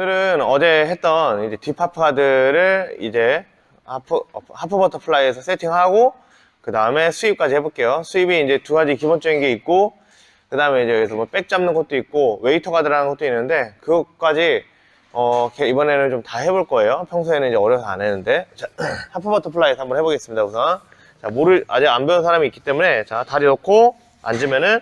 오늘은 어제 했던 이제 딥하프 가드를 이제 하프, 하프 버터플라이에서 세팅하고 그 다음에 스윕까지 해볼게요. 스윕이 이제 두 가지 기본적인 게 있고 그 다음에 이제 여기서 뭐 백 잡는 것도 있고 웨이터 가드라는 것도 있는데 그것까지 어 게- 이번에는 좀 다 해볼 거예요. 평소에는 이제 어려서 안 했는데 자, 하프 버터플라이에서 한번 해보겠습니다. 우선 자 모를 아직 안 배운 사람이 있기 때문에 자 다리 놓고 앉으면은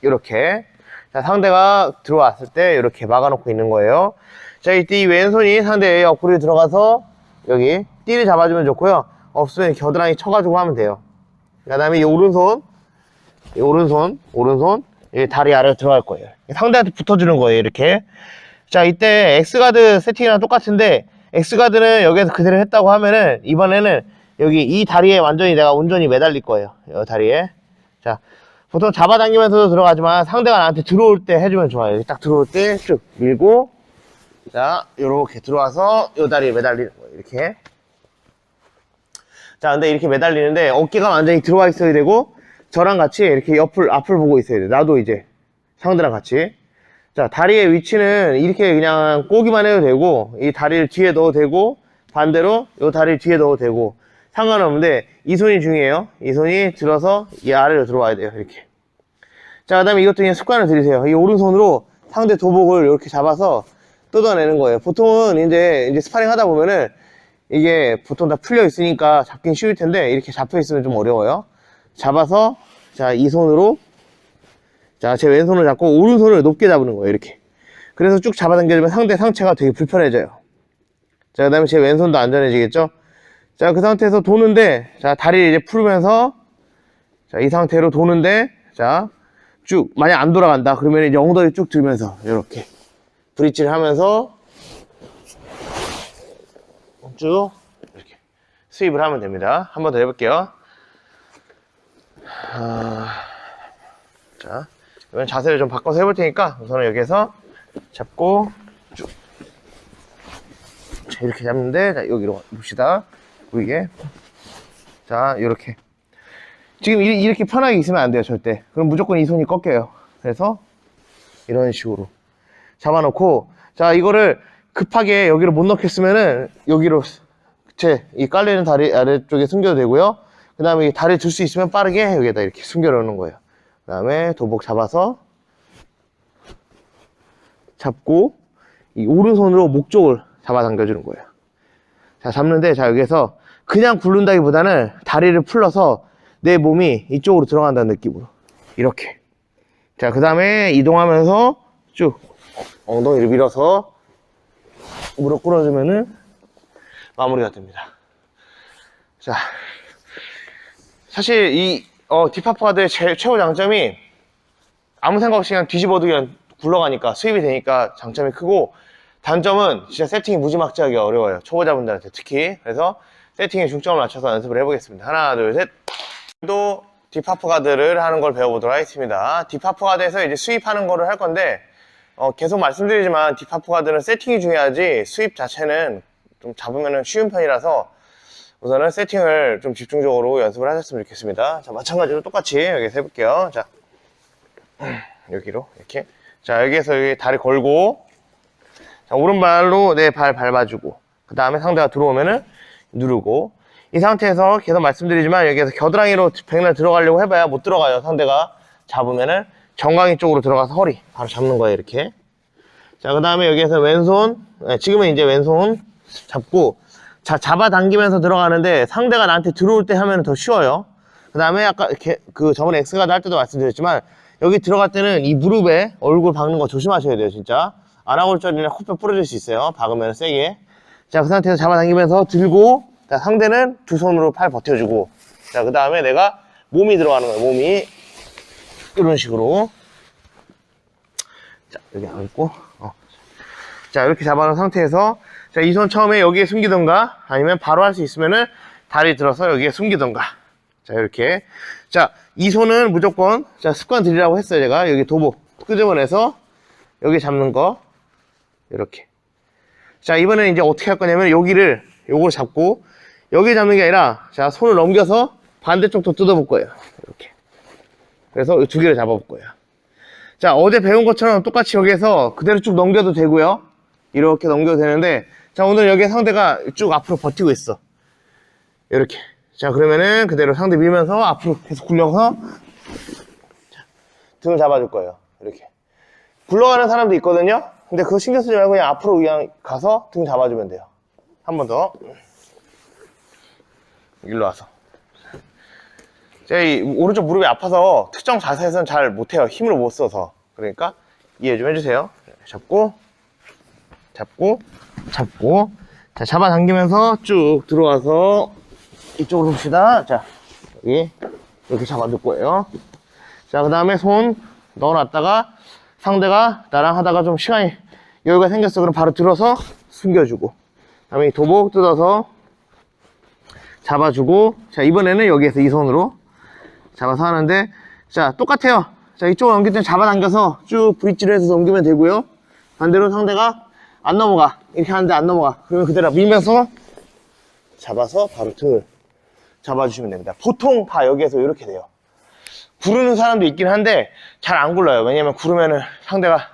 이렇게 자, 상대가 들어왔을 때 이렇게 막아놓고 있는 거예요. 자, 이때 이 왼손이 상대의 옆구리에 들어가서 여기 띠를 잡아주면 좋고요. 없으면 겨드랑이 쳐가지고 하면 돼요. 그 다음에 이 오른손, 이 오른손, 오른손, 이 다리 아래로 들어갈 거예요. 상대한테 붙어주는 거예요, 이렇게. 자, 이때 X가드 세팅이랑 똑같은데, X가드는 여기에서 그대로 했다고 하면은, 이번에는 여기 이 다리에 완전히 내가 온전히 매달릴 거예요. 이 다리에. 자, 보통 잡아당기면서도 들어가지만 상대가 나한테 들어올 때 해주면 좋아요. 여기 딱 들어올 때 쭉 밀고, 자, 요렇게 들어와서 요 다리에 매달리는 거예요. 이렇게. 자, 근데 이렇게 매달리는데 어깨가 완전히 들어와 있어야 되고, 저랑 같이 이렇게 옆을, 앞을 보고 있어야 돼. 나도 이제 상대랑 같이. 자, 다리의 위치는 이렇게 그냥 꼬기만 해도 되고, 이 다리를 뒤에 넣어도 되고, 반대로 이 다리를 뒤에 넣어도 되고, 상관없는데, 이 손이 중요해요. 이 손이 들어서 이 아래로 들어와야 돼요. 이렇게. 자, 그 다음에 이것도 그냥 습관을 들이세요. 이 오른손으로 상대 도복을 이렇게 잡아서 뜯어내는 거예요. 보통은 이제, 이제 스파링 하다 보면은 이게 보통 다 풀려 있으니까 잡긴 쉬울 텐데, 이렇게 잡혀 있으면 좀 어려워요. 잡아서, 자, 이 손으로 자, 제 왼손을 잡고 오른손을 높게 잡는 거예요, 이렇게. 그래서 쭉 잡아당겨주면 상대 상체가 되게 불편해져요. 자, 그 다음에 제 왼손도 안전해지겠죠? 자, 그 상태에서 도는데, 자, 다리를 이제 풀면서, 자, 이 상태로 도는데, 자, 쭉, 만약 안 돌아간다. 그러면 이제 엉덩이 쭉 들면서, 이렇게. 브릿지를 하면서, 쭉, 이렇게. 스윕을 하면 됩니다. 한 번 더 해볼게요. 아, 자, 이번 자세를 좀 바꿔서 해볼 테니까 우선은 여기에서 잡고 쭉. 자, 이렇게 잡는데, 자, 여기로 봅시다. 보이게. 자, 이렇게. 지금 이- 이렇게 편하게 있으면 안 돼요, 절대. 그럼 무조건 이 손이 꺾여요. 그래서 이런 식으로 잡아놓고, 자, 이거를 급하게 여기로 못 넣겠으면은 여기로 제 이 깔리는 다리 아래쪽에 숨겨도 되고요. 그 다음에 이 다리 들수 있으면 빠르게 여기에다 이렇게 숨겨 놓는 거예요. 그 다음에 도복 잡아서 잡고 이 오른손으로 목 쪽을 잡아 당겨 주는 거예요. 자, 잡는데 자, 여기에서 그냥 굴른다기보다는 다리를 풀러서 내 몸이 이쪽으로 들어간다는 느낌으로 이렇게. 자, 그 다음에 이동하면서 쭉 엉덩이를 밀어서 무릎 꿇어주면은 마무리가 됩니다. 자, 사실 이 어, 딥하프 가드의 제- 최고 장점이 아무 생각 없이 그냥 뒤집어도 그냥 굴러가니까 수입이 되니까 장점이 크고 단점은 진짜 세팅이 무지막지하게 어려워요. 초보자분들한테 특히. 그래서 세팅에 중점을 맞춰서 연습을 해보겠습니다. 하나, 둘, 셋. 또 딥하프 가드를 하는 걸 배워보도록 하겠습니다. 딥하프 가드에서 이제 수입하는 거를 할 건데 어, 계속 말씀드리지만 딥하프 가드는 세팅이 중요하지 수입 자체는 좀 잡으면 쉬운 편이라서 우선은 세팅을 좀 집중적으로 연습을 하셨으면 좋겠습니다. 자, 마찬가지로 똑같이 여기서 해볼게요. 자, 여기로 이렇게. 자, 여기에서 여기 다리 걸고, 자, 오른발로 내 발 밟아주고, 그 다음에 상대가 들어오면은 누르고, 이 상태에서 계속 말씀드리지만 여기에서 겨드랑이로 백날 들어가려고 해봐야 못 들어가요. 상대가 잡으면은 정강이 쪽으로 들어가서 허리 바로 잡는 거예요. 이렇게. 자, 그 다음에 여기에서 왼손, 네, 지금은 이제 왼손 잡고, 자, 잡아당기면서 들어가는데 상대가 나한테 들어올 때 하면 더 쉬워요. 그 다음에 아까 그 저번에 X가드 할 때도 말씀드렸지만 여기 들어갈 때는 이 무릎에 얼굴 박는 거 조심하셔야 돼요, 진짜. 아랑골절이나 코뼈 부러질 수 있어요. 박으면 세게. 자, 그 상태에서 잡아당기면서 들고, 자, 상대는 두 손으로 팔 버텨주고, 자, 그 다음에 내가 몸이 들어가는 거예요, 몸이. 이런 식으로. 자, 여기 앉고, 어. 자, 이렇게 잡아놓은 상태에서, 자, 이 손 처음에 여기에 숨기던가, 아니면 바로 할 수 있으면은 다리 들어서 여기에 숨기던가. 자, 이렇게. 자, 이 손은 무조건, 자, 습관 들이라고 했어요, 제가. 여기 도복 끄집어내서, 여기 잡는 거. 이렇게. 자, 이번에는 이제 어떻게 할 거냐면, 여기를, 요걸 잡고, 여기 잡는 게 아니라, 자, 손을 넘겨서 반대쪽도 뜯어볼 거예요. 이렇게. 그래서 이두 개를 잡아볼 거예요. 자, 어제 배운 것처럼 똑같이 여기에서 그대로 쭉 넘겨도 되고요. 이렇게 넘겨도 되는데 자 오늘 여기 상대가 쭉 앞으로 버티고 있어 이렇게 자 그러면은 그대로 상대 밀면서 앞으로 계속 굴려서 자, 등을 잡아줄 거예요 이렇게 굴러가는 사람도 있거든요 근데 그거 신경 쓰지 말고 그냥 앞으로 그냥 가서 등 잡아주면 돼요. 한 번 더. 일로 와서. 제 오른쪽 무릎이 아파서 특정 자세에서는 잘 못해요. 힘을 못 써서. 그러니까 이해 좀 해주세요. 잡고 잡고 잡고. 자 잡아당기면서 쭉 들어와서 이쪽으로 봅시다. 자 여기 이렇게 잡아줄 거예요. 자 그 다음에 손 넣어놨다가 상대가 나랑 하다가 좀 시간이 여유가 생겼어. 그럼 바로 들어서 숨겨주고. 그 다음에 이 도복 뜯어서 잡아주고. 자 이번에는 여기에서 이 손으로 잡아서 하는데 자 똑같아요. 자 이쪽으로 넘길 때 잡아당겨서 쭉 브릿지를 해서 넘기면 되고요. 반대로 상대가 안 넘어가. 이렇게 하는데 안 넘어가. 그러면 그대로 밀면서 잡아서 바로 등을 잡아주시면 됩니다. 보통 다 여기에서 이렇게 돼요 구르는 사람도 있긴 한데 잘 안 굴러요 왜냐면 구르면은 상대가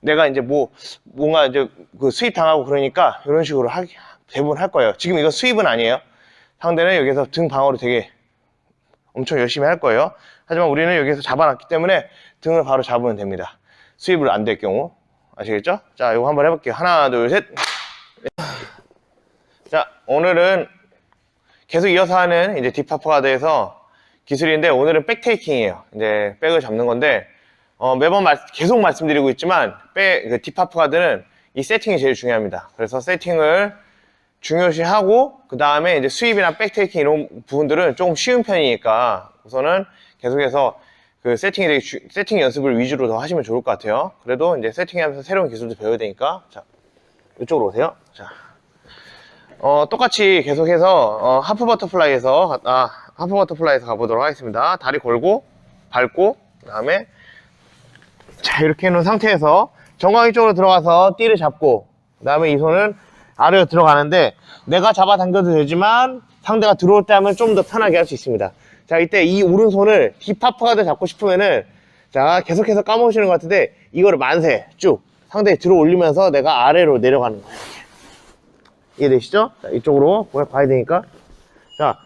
내가 이제 뭐 뭔가 이제 그 수입 당하고 그러니까 이런 식으로 하, 대부분 할 거예요 지금 이거 수입은 아니에요 상대는 여기서 등 방어를 되게 엄청 열심히 할 거예요. 하지만 우리는 여기서 잡아놨기 때문에 등을 바로 잡으면 됩니다. 수입을 안 될 경우. 아시겠죠? 자, 이거 한번 해볼게요. 하나, 둘, 셋. 자, 오늘은 계속 이어서 하는 이제 딥하퍼 가드에서 기술인데 오늘은 백테이킹이에요. 이제 백을 잡는 건데 어, 매번 말- 계속 말씀드리고 있지만 백, 그 딥하퍼 가드는 이 세팅이 제일 중요합니다. 그래서 세팅을 중요시하고 그 다음에 이제 수입이나 백테이킹 이런 부분들은 조금 쉬운 편이니까 우선은 계속해서 그 세팅이 되게 주- 세팅 연습을 위주로 더 하시면 좋을 것 같아요. 그래도 이제 세팅하면서 새로운 기술도 배워야 되니까 자 이쪽으로 오세요. 자, 어, 똑같이 계속해서 어, 하프 버터플라이에서 가- 아 하프 버터플라이에서 가보도록 하겠습니다. 다리 걸고 밟고 그 다음에 자 이렇게 해놓은 상태에서 정강이 쪽으로 들어가서 띠를 잡고 그 다음에 이 손은 아래로 들어가는데 내가 잡아당겨도 되지만 상대가 들어올 때 하면 좀 더 편하게 할 수 있습니다 자 이때 이 오른손을 딥하프가드 잡고 싶으면은 자 계속해서 까먹으시는 것 같은데 이거를 만세 쭉 상대에 들어 올리면서 내가 아래로 내려가는 거예요 이해되시죠? 자 이쪽으로 뭐 봐야 되니까 자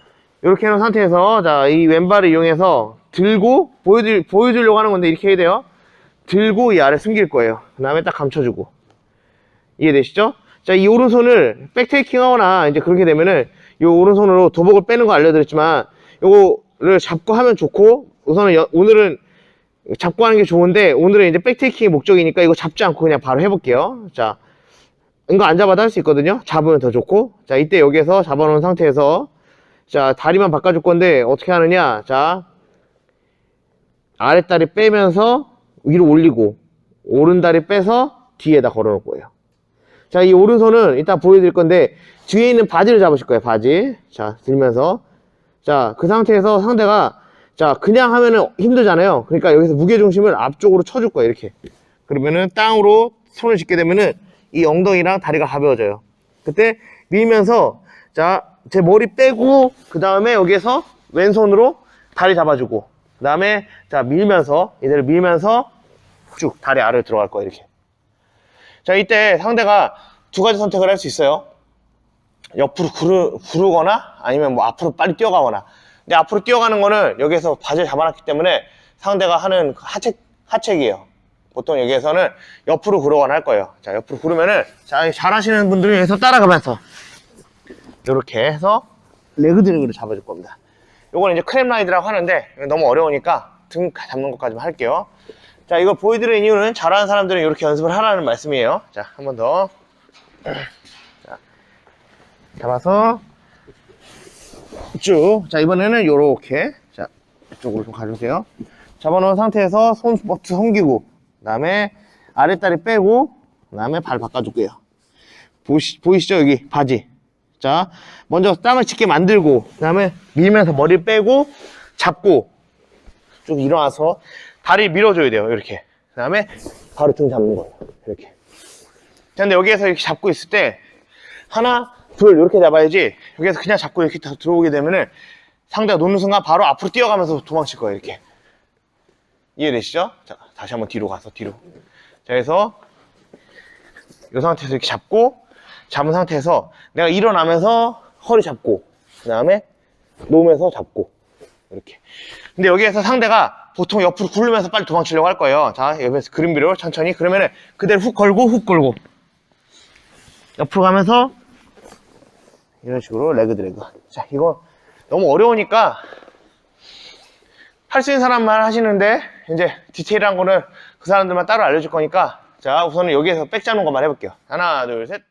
이렇게 해놓은 상태에서 자 이 왼발을 이용해서 들고 보여줄, 보여주려고 하는 건데 이렇게 해야 돼요 들고 이 아래 숨길 거예요. 그 다음에 딱 감춰주고. 이해되시죠? 자, 이 오른손을 백테이킹 하거나 이제 그렇게 되면은 이 오른손으로 도복을 빼는 거 알려드렸지만 요거를 잡고 하면 좋고 우선은 여- 오늘은 잡고 하는 게 좋은데 오늘은 이제 백테이킹이 목적이니까 이거 잡지 않고 그냥 바로 해볼게요. 자, 이거 안 잡아도 할 수 있거든요. 잡으면 더 좋고. 자, 이때 여기에서 잡아놓은 상태에서 자, 다리만 바꿔줄 건데 어떻게 하느냐. 자, 아랫다리 빼면서 위로 올리고 오른다리 빼서 뒤에다 걸어 놓을 거예요. 자, 이 오른손은 이따 보여드릴 건데 뒤에 있는 바지를 잡으실 거예요. 바지. 자, 들면서 자, 그 상태에서 상대가 자, 그냥 하면은 힘들잖아요. 그러니까 여기서 무게 중심을 앞쪽으로 쳐줄 거예요. 이렇게. 그러면은 땅으로 손을 짚게 되면은 이 엉덩이랑 다리가 가벼워져요. 그때 밀면서 자, 제 머리 빼고 그 다음에 여기에서 왼손으로 다리 잡아주고 그 다음에 자 밀면서 이대로 밀면서 쭉 다리 아래로 들어갈 거예요 이렇게. 자 이때 상대가 두 가지 선택을 할 수 있어요. 옆으로 구르, 구르거나 아니면 뭐 앞으로 빨리 뛰어가거나. 근데 앞으로 뛰어가는 거는 여기에서 바지를 잡아놨기 때문에 상대가 하는 그 하책, 하책이에요. 보통 여기에서는 옆으로 구르거나 할 거예요. 자 옆으로 구르면은 자 잘하시는 분들은 여기서 따라가면서 이렇게 해서 레그 드래그를 잡아줄 겁니다. 요거는 이제 크랩 라이드라고 하는데 너무 어려우니까 등 잡는 것까지만 할게요. 자, 이거 보여드리는 이유는 잘하는 사람들은 이렇게 연습을 하라는 말씀이에요. 자, 한 번 더. 자, 잡아서 쭉. 자, 이번에는 요렇게. 자, 이쪽으로 좀 가주세요. 잡아놓은 상태에서 손 버트 섬기고, 그 다음에 아랫다리 빼고, 그 다음에 발 바꿔줄게요. 보시, 보이시죠? 여기 바지. 자, 먼저 땀을 짙게 만들고, 그 다음에 밀면서 머리 빼고, 잡고, 쭉 일어나서 다리 밀어줘야 돼요. 이렇게. 그 다음에 바로 등 잡는 거예요. 이렇게. 자, 근데 여기에서 이렇게 잡고 있을 때, 하나, 둘, 이렇게 잡아야지, 여기에서 그냥 잡고 이렇게 다 들어오게 되면은 상대가 놓는 순간 바로 앞으로 뛰어가면서 도망칠 거예요. 이렇게. 이해되시죠? 자, 다시 한번 뒤로 가서 뒤로. 자, 그래서 이 상태에서 이렇게 잡고 잡은 상태에서 내가 일어나면서 허리 잡고 그 다음에 놓으면서 잡고 이렇게. 근데 여기에서 상대가 보통 옆으로 굴르면서 빨리 도망치려고 할 거예요. 자 옆에서 그림비로 천천히. 그러면은 그대로 훅 걸고 훅 걸고. 옆으로 가면서 이런 식으로 레그 드래그. 자 이거 너무 어려우니까 할 수 있는 사람만 하시는데 이제 디테일한 거는 그 사람들만 따로 알려줄 거니까 자 우선은 여기에서 백 잡는 것만 해볼게요. 하나 둘셋